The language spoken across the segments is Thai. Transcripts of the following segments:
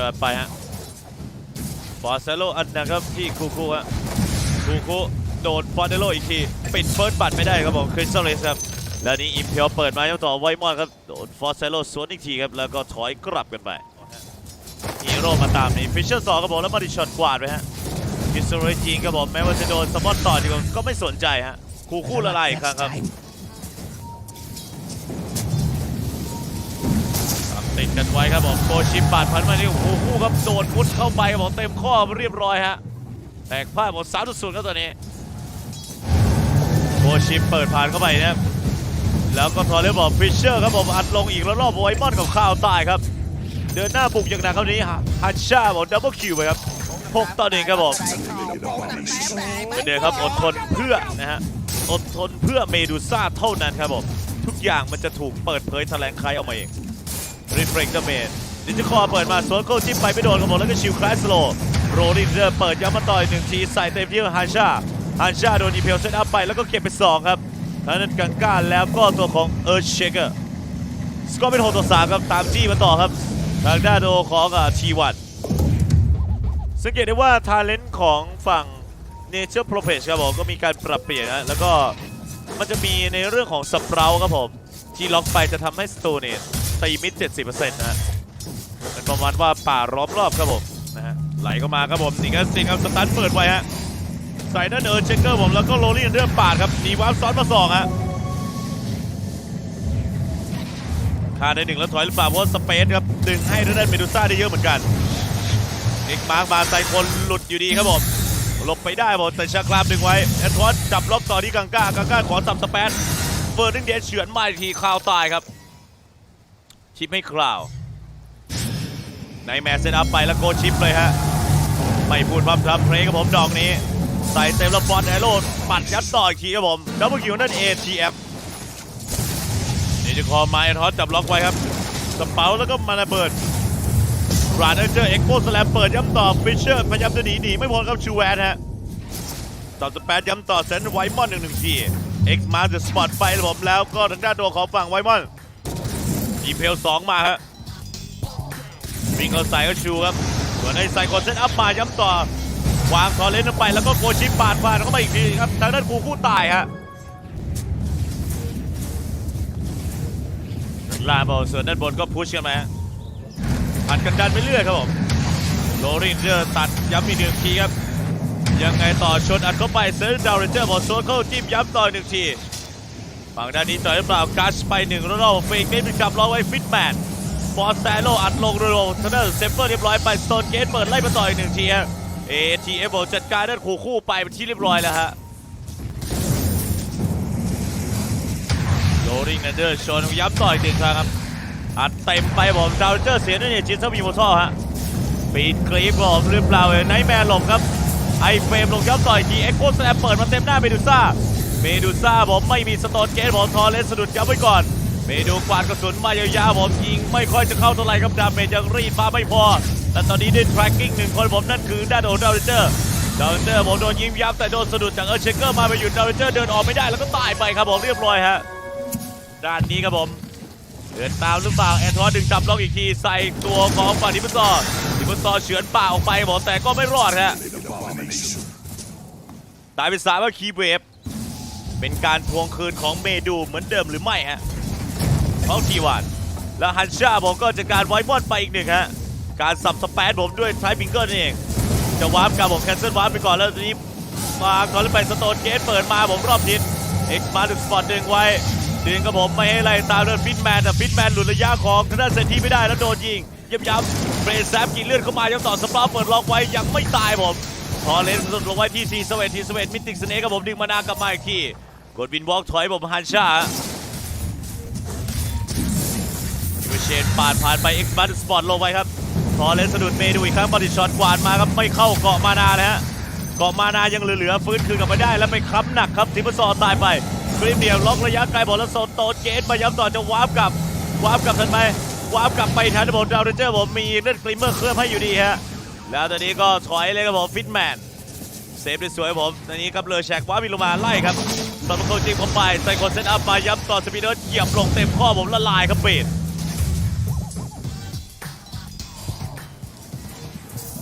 อไปฮะฟอร์เซโลอันนะครับที่คูคูฮะคูคูโดนฟอร์เดโลอีกทีปิดเฟิร์สบัตไม่ได้ครับผมคริสตัลเลสครับแล้วนี้อิมเพลเปิดมายังต่อไวมอนครับโดนฟอร์เซโลสวนอีกทีครับแล้วก็ถอยกลับกันไปฮีโร่มาตามนี้ฟิชเชอร์สองครับผมแล้วมาดิช็อตกวาดไปฮะคิสโรจิงครับผมแม้ว่าจะโดนสปอนต่อดีกว่าก็ไม่สนใจฮะคูคูละลายอีกครั้งครับ ติดกันไว้ครับผมโคชิมปาดพันมาที่หูคู่ครับโดนมุดเข้าไปครับผมเต็มข้อเรียบร้อยฮะแตกพ่ายหมดสามสุดครับตัวนี้โคชิมเปิดผ่านเข้าไปนะครับแล้วก็ทอร์เรบอกฟิชเชอร์ครับผมอัดลงอีกแล้วรอบไวมอนกับข้าวตายครับ เดินหน้าบุกอย่างหนักครับนี้ฮันชาบอกดับเบิลคิวไปครับ6ต่อหนึ่งครับผมเป็นเดิมครับอดทนเพื่อนะฮะอดทนเพื่อเมดูซ่าเท่านั้นครับผมทุกอย่างมันจะถูกเปิดเผยแถลงไขออกมาเอง รีเฟรกเดอร์เมนดิจิคอเปิดมาโซนโก้จิ้มไปไม่โดนครับผมแล้วก็ชิวคลาสโลโรลิงเดอร์เปิดย้ำมาต่อยหนึ่งทีใส่เต็มที่ฮันชาฮันชาโดนอีเพลเซตอัพไปแล้วก็เก็บไป2ครับทางนั้นกังก้าแล้วก็ตัวของเอิร์ธเชเกอร์สกอร์เป็น6ต่อ3ครับตามจี้มาต่อครับ ทางด้านโดของทีวันสังเกตได้ว่าทาเลนต์ของฝั่ง Nature p r o p a g e ครับผมก็มีการปรับเปลี่ยนนะแล้วก็มันจะมีในเรื่องของสเปราครับผม ที่ล็อกไปจะทำให้สโตเนต ตีมิด 70%นะฮะเป็นประมาณว่าป่าล้อมรอบครับผมนะฮะไหลเข้ามาครับผมสิงห์สิงห์ครับสตันเปิดไว้ฮะใส่นั่นเออเช็คเกอร์ผมแล้วก็โรลี่เรื่องปาดครับหนีวาร์ปซ้อนมาสองฮะขาดในหนึ่งแล้วถอยหรือเปล่าเพราะสเปซครับดึงให้ทางด้านเมดูซ่าได้เยอะเหมือนกันเอกมาร์กมาใส่คนหลุดอยู่ดีครับผมหลบไปได้ผมแต่ชาครามดึงไว้แอนทวอนจับล็อกต่อที่กังก้ากังก้าขอสับสเปซเฟิร์นนึงเดชเฉือนมาอีกทีคราวตายครับ ชิปให้คราว ในแมสเซตอัพไปแล้วโกชิปเลยฮะ ไม่พูดพร่ำทำเพลงกับผมดอกนี้ ใส่เต็มแล้วบอลแอโร่ปัดยัดต่ออีกทีครับผมดับเบิลคิวนั่น ATF นี่จะคอไม้ทอสจับล็อกไว้ครับสเปาแล้วก็มาระเบิดราดเจอเอ็กโคสแลมเปิดย้ำต่อฟิชเชอร์พยายามจะหนีหนีไม่พ้นครับชูแวนฮะต่อสแปดย้ำต่อเซนไวมอนหนึ่งหนึ่งทีเอ็กมาจะสปอตไปผมแล้วก็ทางด้านตัวของฝั่งไวมอน อีเพลสองมาฮะวิ่งเอาใส่ก็ชูครับส่วนไอ้ใส่กดเซตอัพมาย้ำต่อวางคอเลนลงไปแล้วก็โกชิปปาดผ่านเข้ามาอีกทีครับทางด้านกูคู่ตายฮะลาบอลส่วนด้านบนก็พุชกันมาผัดกันดันไปเรื่อยครับผมโรลินเจอร์ตัดย้ำอีกหนึ่งทีครับยังไงต่อชนอัดเข้าไปเซนดาวเรนเจอร์บอลโซนเข้าจิ้มย้ำต่อหนึ่งที ฝั่งด้านนี้ต่อยหรือเปล่ากัสไปหนึ่งรอบเฟกไม่เป็นจับล้อไว้ฟิตแมนฟอร์แซโลอัดลงเร็วๆทางด้านเซฟเฟอร์เรียบร้อยไปสโตนเกตเปิดไล่มาต่อยหนึ่งทีเอทีเอฟจัดการด้านคู่คู่ไปเป็นที่เรียบร้อยแล้วฮะโรลิงนันเดอร์ชนย้ำต่อยหนึ่งครั้งครับอัดเต็มไปผมดาวเจอร์เสียด้วยเนี่ยจินเซอร์มีโมทอฮะปีดกรีฟผมหรือเปล่าไนท์แมนหลบครับไอเฟรมลงย้ำต่อยทีเอ็กโคสแลมเปิดมาเต็มหน้าเมดูซ่า เมดูซ่าผมไม่มีสโตนเกตผมทอเลนสะดุดย้ำไว้ก่อน เมดูกวาดกระสุนมายาวๆผมยิงไม่ค่อยจะเข้าเท่าไหร่ครับดาเมจยังรีดมาไม่พอ แต่ตอนนี้ได้ tracking หนึ่งคนผมนั่นคือด้านโดนดาวเรนเจอร์ดาวเรนเจอร์ผมโดนยิงยับแต่โดนสะดุดจากเออร์เชเกอร์มาไปหยุดดาวเรนเจอร์เดินออกไม่ได้แล้วก็ตายไปครับผมเรียบร้อยฮะด้านนี้ครับผมเดินตามหรือเปล่าแอนทอสดึงจับล็อกอีกทีใส่ตัวของฝั่งดิปซอร์ดิปซอร์เฉือนป่าออกไปบอแต่ก็ไม่รอดฮะตายเป็นสามว่าคีเวฟ เป็นการทวงคืนของเมดูเหมือนเดิมหรือไม่ฮะเขาทีวันแล้วฮันชาผมก็จัดการไวบอนไปอีกหนึ่งฮะ การสับสเปซผมด้วยไทฟิงเกอร์นั่เอง จะวาร์ปกับผมแคนเซิลวาร์ปไปก่อนแล้วทีนี้มาก่อนแล้วไปสโตนเกตเปิดมาผมรอบทิศเอ็กมาดึงสปอตดึงไว้ดึงกับผมไม่ให้ไล่ตามเดินฟิตแมนแต่ฟิตแมนหลุดระยะของทางด้านเซนทีไม่ได้แล้วโดนยิงย้ำย้ำเบรซแซฟกินเลือดเข้ามายังต่อสปาร์เปิดล็อกไว้ยังไม่ตายผมพอเลนสุดลงไว้ที่ซีสเวตทีสเวตมิติกสเนกกับผมดึงมานากลับมาอีกที กดวินวอล์กถอยผมฮันชาดิวเชนปาดผ่านไปเอ็กซ์บัตสปอร์ตลงไว้ครับพอเลนสะดุดเมย์ดูอีกครั้งบอดี้ช็อตกวาดมาครับไม่เข้าเกาะมานาเลยฮะเกาะมานายังเหลือๆฟื้นคืนกลับมาได้แล้วไปค้ำหนักครับทิปซอตายไปกริมเดียวล็อกระยะไกลบอลแล้วโซนโตเกตมาย้ำต่อจะวาร์ปกลับวาร์ปกลับทันไหมวาร์ปกลับไปทันบอลดาวเรนเจอร์ผมมีเลือดกลิมเมอร์เคลือบให้อยู่ดีฮะแล้วตอนนี้ก็ถอยเลยครับผมฟิตแมน เซฟได้สวยผมตอนนี้ครับเลอแชกว้าร์ปลมาไล่ครับตอนเขาจริงผมไปใส่คนเซตอัพมาย้ำต่อสปีดเดอร์เหยียบลงเต็มข้อผมละลายครับเบด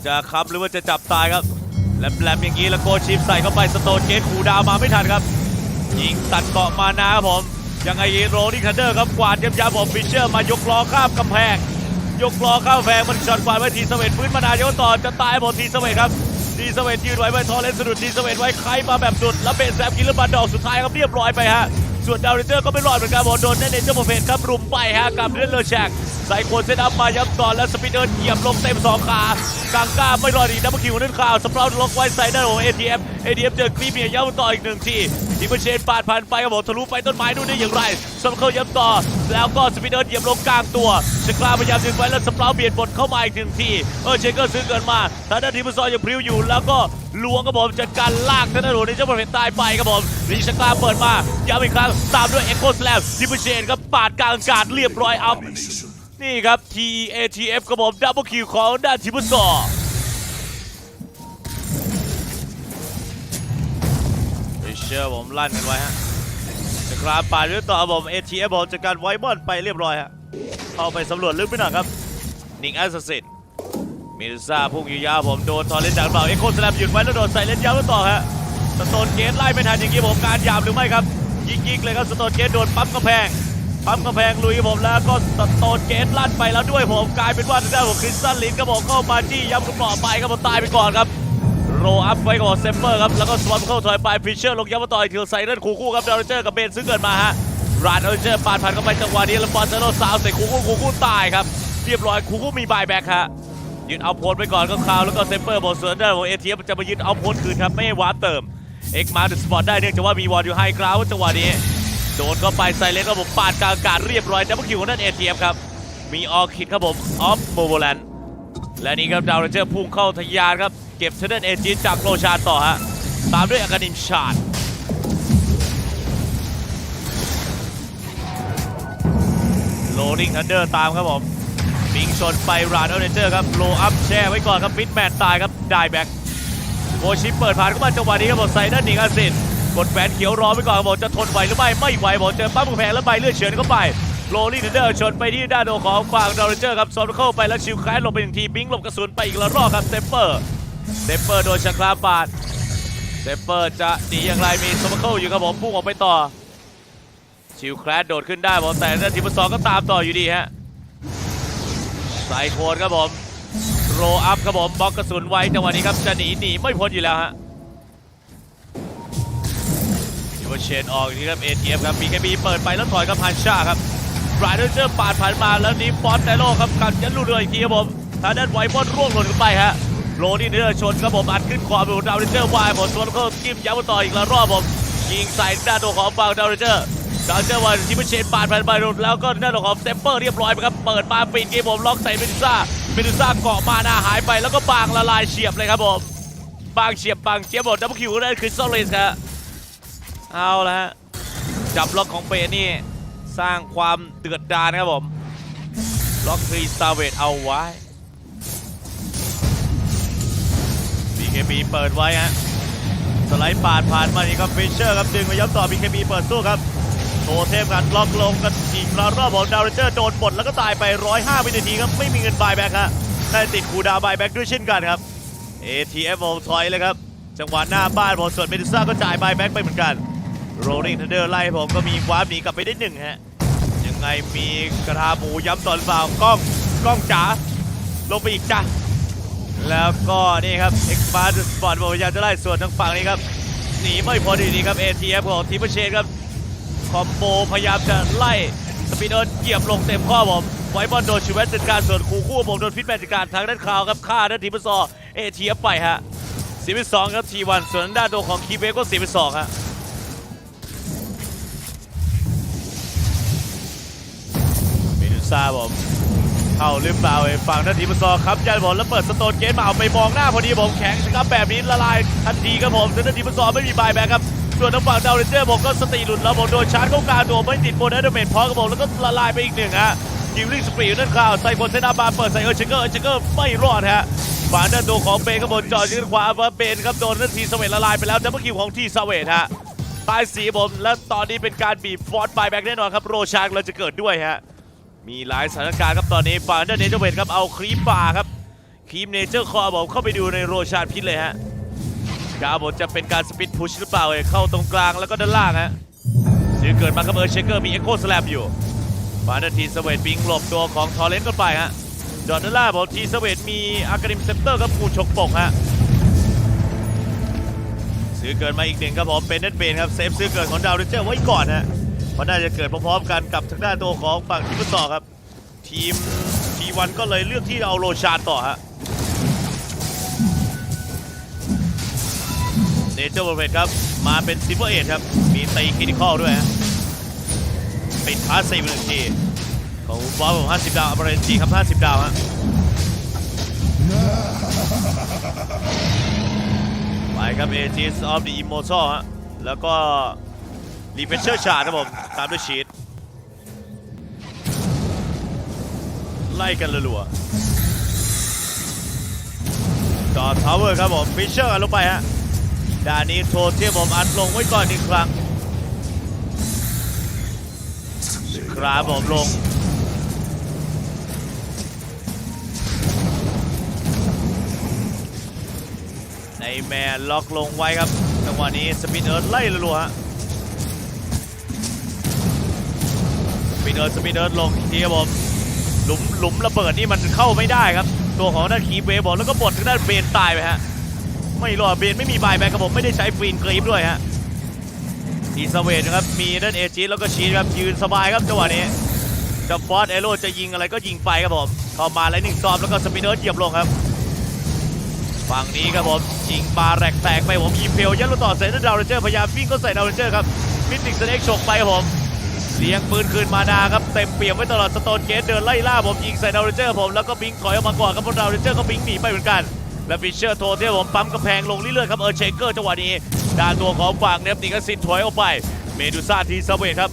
จะค้ำหรือว่าจะจับตายครับแหลมๆอย่างนี้แล้วโกชิปใส่เข้าไปสโตนเกตคูดาวมาไม่ทันครับยิงตัดเกาะมานะครับผมยังไงโรนี่คันเดอร์ครับกวาดย้ำๆผมฟิชเชอร์มายกล้อข้ามกำแพง ยกล้อข้ามแพงมันช็อตกวาดไว้ทีสเวตพื้นมานานยกต่อจะตายหมดทีสเวตครับ ทีสเวตยืนไว้ไว้ทอเลนสะดุดทีสเวตไว้ใครมาแบบสุดแล้วเบสแซมกินแล้วบันดอกสุดท้ายครับเรียบร้อยไปฮะส่วนดาวเรนเจอร์ก็ไม่รอดเหมือนกันโดนแน่นเจอร์โมเฟนครับรุมไปฮะกับเลือดเลอแชก ใส่โคนเซตอัพมาย้ำต่อแล้วสปีดเดินเหยียบลงเต็มสองขากางก้าไม่รอดอีดับเบิลคิวนั่นข่าวสปราวล็อกไว้ใส่ด้านของ ATM ATM เจอกรีเมียย้ำต่ออีกหนึ่งทีทีมเชนปาดผ่านไปครับผมทะลุไปต้นไม้นู่นได้อย่างไรสมเข้าย้ำต่อ แล้วก็สปีดเดินเหยียบลงกลางตัวชกลาพยายามดึงไว้แล้วสปราวเบียดบทเข้ามาอีกหนึ่งทีเออเชนเกอร์ซื้อเกินมาทางด้านทีมซอลยังพริ้วอยู่ แล้วก็ล้วงครับผมจัดการลากทางด้านของในเจ้าประเภทตายไปครับผมรีชกลาเปิดมาย้ำอีกครั้งตามด้วยเอ็กโคสแลมทีมเชนครับปาดกลางอากาศเรียบร้อยอัพ นี่ครับ TATF ครับผมดับเบิลคิวของด้านทีมฟุตซอลฟิชเชอร์ผมลั่นกันไว้ฮะจะกราบป่าดด้วยต่อผม ATF ผมจากการไวบอลไปเรียบร้อยฮะเข้าไปสำรวจลึกไปหน่อยครับนิงแอสซิสมิลซ่าพุ่งยู่ยาวผมโดนทอร์เรนจากเปล่าเอ็กโคสแลมหยุดไว้แล้วโดนใส่เลนยาวแล้วต่อฮะสโตนเกตไล่ไม่ทันอย่างนี้ผมการยามหรือไม่ครับยิงยิงๆเลยครับสโตนเกตโดนปั๊มกระแพง ปั๊มกระแพงลุยผมแล้วก็สโตนเกตลั่นไปแล้วด้วยผมกลายเป็นว่าทางด้านของคริสตันลินครับผมเข้ามาจี้ย้ำกระป๋อไปครับผมตายไปก่อนครับโรอัพไว้ก่อนเซมเปอร์ครับแล้วก็สวอมเข้าถอยไปฟิชเชอร์ลงย้ำมาต่อยทีลไซเรนคู่คู่ครับดาวเจอร์กับเบนซึ่งเกิดมาฮะรานดาวเจอร์ปาดผ่านเข้าไปจังหวะนี้แล้วบอลเซโรสาวใส่คู่คู่คู่คู่ตายครับเรียบร้อยคู่คู่มีบายแบ็คฮะยืนเอาโพสไปก่อนก็คราวแล้วก็เซมเปอร์บอกส่วนด้านของเอทีเอฟจะมายืนเอาโพสคืนครับไม่ให้วาร์ปเติมเอ็กมาดูสปอร์ตได้เนื่องจากว่ามีวอลอยู่ไฮกราวจังหวะนี้ โดนเข้าไปไซเลนก็ผมปาดกลางอากาศเรียบร้อยดับเบิลคิวของด้านเอทีเอครับ มีออคิดครับผมออฟโมโบแลนและนี่ครับดาวเรนเจอร์พุ่งเข้าทะยานครับ เก็บเทเดนเอจินจากโรชาต่อฮะ ตามด้วยอากานิมชาดโลลิงทันเดอร์ตามครับผมบิงชนไปรานเอเรนเจอร์ครับโลอัพแช่ไว้ก่อนครับฟิตแมนตายครับได้แบ็กโอชิปเปิดผ่านเข้ามาจังหวะนี้ครับผมใส่ด้านหนิงอาซิน กดแหวนเขียวรอไว้ก่อนครับผมจะทนไหวหรือไม่ไม่ไหวผมเจอปั๊มกำแพงแล้วใบเลือดเฉือนเข้าไปโรลลิ่เดอร์ชนไปที่ด้านโดของฝั่งดาวเรนเจอร์ครับซอนเข้าไปแล้วชิวแคสลงไปหนึ่งทีบิงหลบกระสุนไปอีกละรอบครับเซปเปอร์เซปเปอร์โดนชาคลาปาดเซปเปอร์จะหนีอย่างไรมีสมเคิลอยู่ครับผมพุ่งออกไปต่อ ชิวแคสโดดขึ้นได้ผมแต่ด้านทีมสองก็ตามต่ออยู่ดีฮะไซโคนครับผมโรอัพครับผมบล็อกกระสุนไว้จังหวะนี้ครับจะหนีหนีไม่พ้นอยู่แล้วฮะ ยูเชนออกอีกทีครับ ATF ครับ BKB เปิดไปแล้วถอยกับฮันชาครับบรายเดอร์เจอร์ปาดผ่านมาแล้วนี้ฟอนไดโลครับกันยันลูเรืออีกทีครับผมทางด้านไวบอนร่วงหล่นกันไปฮะโรนี่เดือชนครับผมอัดขึ้นขวาไปดาวเรนเจอร์วายผมส่วนก็จิ้มย้ำต่ออีกล้วรอบผมยิงใส่ด้าตัวของฝั่งดาวเรนเจอร์ดาวเรนเจอร์วันที่เชนปาดผ่านไปแล้วก็ด้าตัวของเซมเปอร์เรียบร้อยไปครับเปิดมาปิดเกมผมล็อกใส่เมดูซ่าเมดูซ่าเกาะมาหน้าหายไปแล้วก็บางละลายเฉียบเลยครับผมบางเฉียบบางเจียบหมดดับเบิลคิวนั่นคือโซเลสครับ เอาละฮะจับล็อกของเปนี่ สร้างความเดือดดาลนะครับผม ล็อกทรีสตาร์เวทเอาไว้ BKB เปิดไว้ฮะสไลด์ปาดผ่านมานี่ครับฟิชเชอร์ครับดึงมาย้ำต่อ BKB เปิดสู้ครับโทเทมกันล็อกลงกันอีกรอบรอบของดาวเรนเจอร์โดนบดแล้วก็ตายไป 105วินาทีครับ ไม่มีเงินบายแบ็กฮะได้ติดคูดาวบายแบ็กด้วยเช่นกันครับ ATF โอถอยเลยครับ จังหวะหน้าบ้านผมส่วนเมดูซ่าก็จ่ายบายแบ็กไปเหมือนกัน โรลลิงทันเดอร์ไล่ผมก็มีวาร์ปหนีกลับไปได้หนึ่งฮะ ยังไงมีกระทาหมูย้ำต่อหรือเปล่ากล้องกล้องจ๋าลงไปอีกจ้ะแล้วก็นี่ครับเอ็กซ์บาร์สปอร์ตพยายามจะไล่ส่วนทางฝั่งนี้ครับหนีไม่พ้นดีครับ ATF ของทีมเชนครับคอมโบพยายามจะไล่สปีดเดินเหยียบลงเต็มข้อผมไวบอลโดนชูเวสจัดการส่วนคู่คู่ผมโดนฟิตแมนจัดการทางด้านข่าวครับฆ่าด้านทีมซอเอทีเอฟไปฮะสีเป็นสองครับทีวันส่วนด้านโดของคีเบก็สีเป็นสองฮะ ซาผมเข้าหรือเปล่าไอ้ฝั่งด้านทีมซอครับยันผมแล้วเปิดสโตนเกตมาเอาไปมองหน้าพอดีผมแข็งครับแบบนี้ละลายทันทีครับผมด้านทีมซอไม่มีบายแบ็ครับส่วนทางฝั่งดาวเรนเจอร์ผมก็สติหลุดแล้วผมโดนชาร์จเข้ากลางตัวไม่ติดโบนัสเดเมจพอกับผมแล้วก็ละลายไปอีกหนึ่งฮะกิวลิงสปรีนั่นข่าวใส่บนเซนาบาเปิดใส่เออร์เชเกอร์เออร์เชเกอร์ไม่รอดฮะฝั่งด้านตัวของเบนครับผมจอดยืนขวาว่าเบนครับโดนนั่นทีสเวตละลายไปแล้วดับเบิลคิวของทีสเวตฮะตายสีผมและตอนนี้เป็นการบีบฟอร์ดไบแบ็กแน่นอนครับโรชาร์เราจะเกิดด้วยฮะ มีหลายสถานการณ์ครับตอนนี้ฝั่งด้านเนเธอร์เวทครับเอาครีปป่าครับทีมเนเจอร์คอร์ผมเข้าไปดูในโรชาดพิษเลยฮะกาบจะเป็นการสปิดพุชหรือเปล่าเอ่ยเข้าตรงกลางแล้วก็ด้านล่างฮะซื้อเกิดมากับเออร์เชเกอร์มีเอ็กโคสแลมอยู่มานาทีสเวตบิงหลบตัวของทอร์เรนต์กันไปฮะดอทด้านล่างผมทีสเวตมีอากาดิมเซปเตอร์กับกูชกปกฮะซื้อเกิดมาอีกหนึ่งครับผมเป็นเน็ตเบนครับเซฟซื้อเกิดของดาวเรนเจอร์ไว้ก่อนฮะ เพราะน่าจะเกิดพร้อมๆกันกับทางด้านตัวของฝั่งทีมฟุตซอลครับ ทีมทีวันก็เลยเลือกที่เอาโรชานต่อฮะเนเจอร์บอลเฟครับ มาเป็นซิเวอร์เอทครับ มีตีคินิคอลด้วยฮะปิดพาสซีฟหนึ่งทีของบอสผม50 ดาวอเมริจีครับ 50 ดาวฮะไปครับเอจิสออฟดีอิมโมซอฮะแล้วก็รีเฟชเชอร์ชาร์ครับผม ตามด้วยชีตไล่กันรัวๆจอทาวเวอร์ครับผมฟิชเชอร์ลงไปฮะด้านนี้โทเทียมผมอัดลงไว้ก่อนหนึ่งครั้งครับผมลงในแมนล็อกลงไว้ครับจังหวะนี้สปินเอิร์ธไล่รัวๆฮะ สปินเอิร์สปินเอิร์ลงทีครับผมหลุมหลุมระเบิดนี่มันเข้าไม่ได้ครับ ตัวของด้านคีเวบอกแล้วก็บดทางด้านเบนตายไปฮะไม่รอดเบนไม่มีบายแบ็คครับผมไม่ได้ใช้ฟีนกรีฟด้วยฮะทีสเวทนะครับมีด้านเอจิแล้วก็ชีสครับยืนสบายครับจังหวะนี้จะฟอสเอโร่จะยิงอะไรก็ยิงไปครับผมเข้ามาแล้วหนึ่งซอมแล้วก็สปินเนอร์เหยียบลงครับฝั่งนี้ครับผมยิงปลาแรกแตกไปผมยิงเพลยัดลูกต่อเซนต์ดาวเรนเจอร์พยายามวิ่งเข้าใส่ดาวเรนเจอร์ครับมิติกสเน็กฉกไปครับผม เลี้ยงปืนคืนมานาครับเต็มเปี่ยมไว้ตลอดสโตนเกตเดินไล่ล่าผมยิงใส่ดาวเรนเจอร์ผมแล้วก็บิงถอยออกมาก่อนครับพราะดาวเรนเจอร์ก็บิงหนีไปเหมือนกัน และฟิชเชอร์โทเที่ผมปั๊มกระแพงลงเรื่อยๆครับเออร์เชเกอร์จังหวะนี้ด้านตัวของฝั่งเนฟติกสินถอยออกไป เมดูซ่าทีสเวทครับ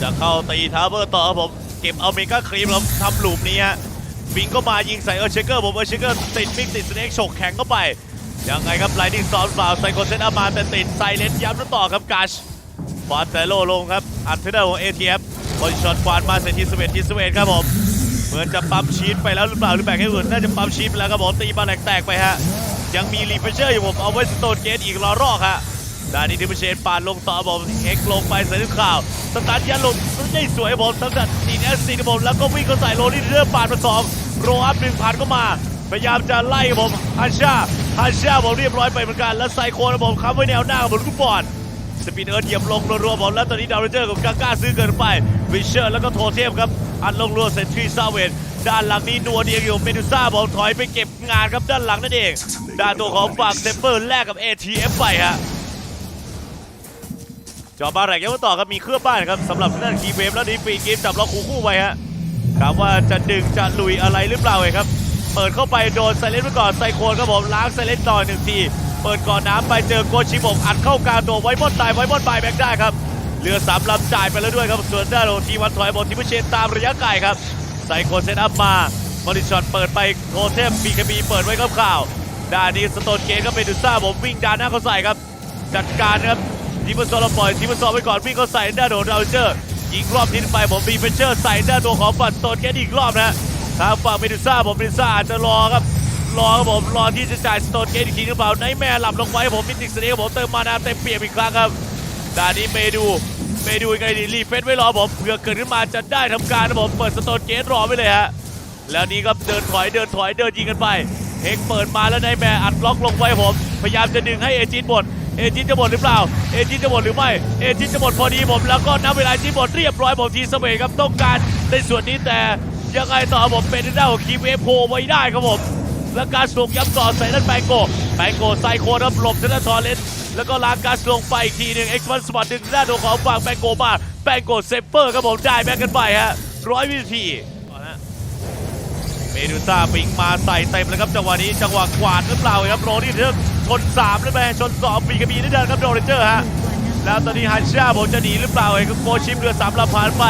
จะเข้าตีทาวเวอร์ต่อครับผมเก็บเอาเมกาครีมแล้วทำหลูปนี้ฮะบิงก็มายิงใส่เออร์เชเกอร์ผมเออร์เชเกอร์ติดมิกติดสเน็กฉกแข็งเข้าไปยังไงครับไลนิ่งซ้อนเปล่าไซโคเซนอามาแต่ติดไซเลนย้ำแล้วต่อครับกาช ฟาเตโลลงครับ อัดเทอร์ของเอทีเอฟบอลช็อตกวาดมาเสร็จทีสเวตทีสเวตครับผม เหมือนจะปั๊มชีตไปแล้วหรือเปล่าหรือแบ่งให้อื่นน่าจะปั๊มชีตแล้วครับผมตีบอลแตกๆไปฮะ ยังมีรีเฟเชอร์อยู่ผมเอาไว้สโตนเกตอีกรอรอกฮะด้านนี้ดิมเชนปาดลงต่อผมเอ็กลงไปใส่ทุกข่าว สตาร์ทยันลงได้สวยผมตั้งแต่ตีนเอสซีผมแล้วก็วิ่งเข้าใส่โรนี่เรื่อปาดมาสองโรอัพหนึ่งผ่านก็มาพยายามจะไล่ผมฮันชาฮันชาผมเรียบร้อยไปเหมือนกัน แล้วไซโคนผมค้ำไว้แนวหน้าบนลูกบอล สปินเอิร์ธเหยียบลงรัวๆบอลแล้วตอนนี้ดาวเรนเจอร์กับกาก้าซื้อเกินไปวิเชอร์แล้วก็โทเทมครับอัดลงรัวเซนทรีซาเวนด้านหลังนี้นัวเดียงอยู่เมดูซ่าบอลถอยไปเก็บงานครับด้านหลังนั่นเองด้านตัวของฝั่งเซมเปอร์แลกกับ ATF ไปฮะจอบาแรกยังต่อครับมีเครื่องบ้านครับสำหรับทางด้านคีเวฟแล้วนี้ฟรีกิฟจับล็อกคู่คู่ไปฮะถามว่าจะดึงจะลุยอะไรหรือเปล่าเองครับ เปิดเข้าไปโดนไซเลนไปก่อนไซโคนครับผมล้างไซเลนต่อหนึ่งที เปิดก่อนน้ำไปเจอโกชิบกอัดเข้ากลางตัวไว้บอนตายไว้บอนบายแบกได้ครับเรือสามลำจ่ายไปแล้วด้วยครับส่วนด้านขอทีวันถอยบอลทีมเชนตามระยะไกลครับไซโคเซตอัพมาบอลิชอตเปิดไปโทเทมบีคบีเปิดไว้ครับข่าวด้านนี้สโตนเกตก็เป็นดูซ่าผมวิ่งด้านหน้าเขาใส่ครับ จัดการครับทีมซอลปล่อยทีมซอลไปก่อนวิ่งเขาใส่ด้านโดนดาเจอร์ยิงรอบทิ้งไปผมมีเฟเชอร์ใส่ด้านตัวของฝันสโตนเกตอีกรอบนะทางฝั่งเมดูซ่าผมเมดูซ่าอาจจะรอครับ รอครับผมรอที่จะจ่ายสโตนเกตอีกทีหรือเปล่าไนแมร์หลับลงไว้ผมมิติกสเนกผมเติมมานาเต็มเปี่ยมอีกครั้งครับด้านนี้เมดูเมดูยังไงดีรีเฟซไว้รอผมเผื่อเกิดขึ้นมาจะได้ทำการนะผมเปิดสโตนเกตรอไว้เลยฮะแล้วนี้ก็เดินถอยเดินถอยเดินยิงกันไปเฮกเปิดมาแล้วไนแมร์อัดล็อกลงไว้ผมพยายามจะดึงให้เอจินหมดเอจินจะหมดหรือเปล่า เอจินจะหมดหรือไม่ เอจินจะหมดพอดีผมแล้วก็นับเวลาที่หมดเรียบร้อยผมทีสเปนครับต้องการในส่วนนี้แต่ยังไงต่อผมเป็นทางด้านของคีเวฟโพไว้ได้ครับผม แล้วการส่งย้ำต่อใส่ด้านแบงโกแบงโกไซโคนครับหลบทางด้าทอร์เรนต์แล้วก็ลางการลงไปอีกทีหนึ่งเอ็กซ์วันสปอร์ตดึงด้านตัวของฝั่งแบงโกมาแบงโกเซปเปอร์ครับผมได้แบงกันไปฮะร้อยวินาทีเมดูซ่าปิงมาใส่เต็มเลยครับจังหวะนี้จังหวะกวาดหรือเปล่าครับโรนี่เรื่องชน3หรือไม่ชน2ปีกบีได้เดินครับโดเรนเจอร์ฮะแล้วตอนนี้ฮันชาผมจะหนีหรือเปล่าเองก็โกชิปเรือสามลำผ่านไป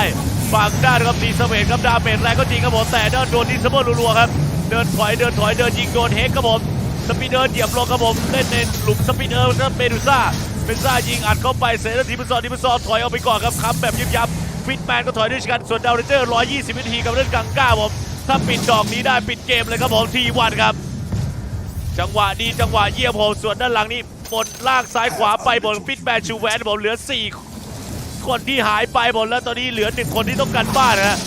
ฝั่งด้านครับทีสเวทครับดาเมจแรงก็จริงครับผมแต่เดินโดนทีสเปอร์รัวๆครับ เดินถอยเดินถอยเดินยิงโดนเฮกครับผมสปีดเดินเหยียบลงครับผมเล่นในหลุมสปีดเดินครับเมดูซ่าเมดูซ่ายิงอัดเข้าไปเสร็จแล้วทีมซอทีมซอถอยออกไปก่อนครับค้ำแบบยิบยับฟิตแมนก็ถอยด้วยกันส่วนดาวเรนเจอร์ 120 วินาทีกับเล่นกังก้าผมถ้าปิดดอกนี้ได้ปิดเกมเลยครับผมทีวันครับ จังหวะดีจังหวะเยี่ยมผมส่วนด้านหลังนี้บนล่างซ้ายขวาไปบนฟิตแมนชูแวนผมเหลือ 4 คนที่หายไปหมดแล้วตอนนี้เหลือหนึ่งคนที่ต้องการบ้านนะฮะ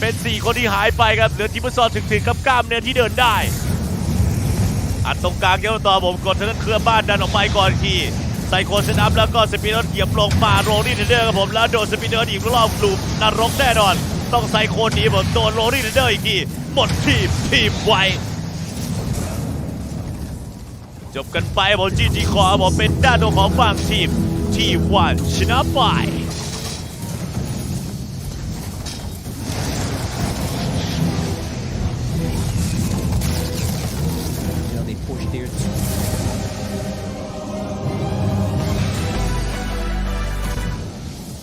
เป็น 4 คนที่หายไปครับ เหลือทิมเปอร์ซอนถึงๆกับกล้ามเนื้อที่เดินได้ อัดตรงกลางเกี่ยวต่อผมกดทางด้านเครือบ้านดันออกไปก่อนอีกทีไซโคนเซตอัพแล้วก็สปีดเนอร์เหยียบลงมาโรลี่เทนเดอร์ครับผมแล้วโดนสปีดเนอร์อีกรอบลูปนรกแน่นอน ต้องไซโคนหนีผมโดนโรลี่เทนเดอร์อีกทีหมดทีมทีมไวจบกันไปผมจีจีคอผมเป็นด้านตัวของฝั่งทีมทีวันชนะไป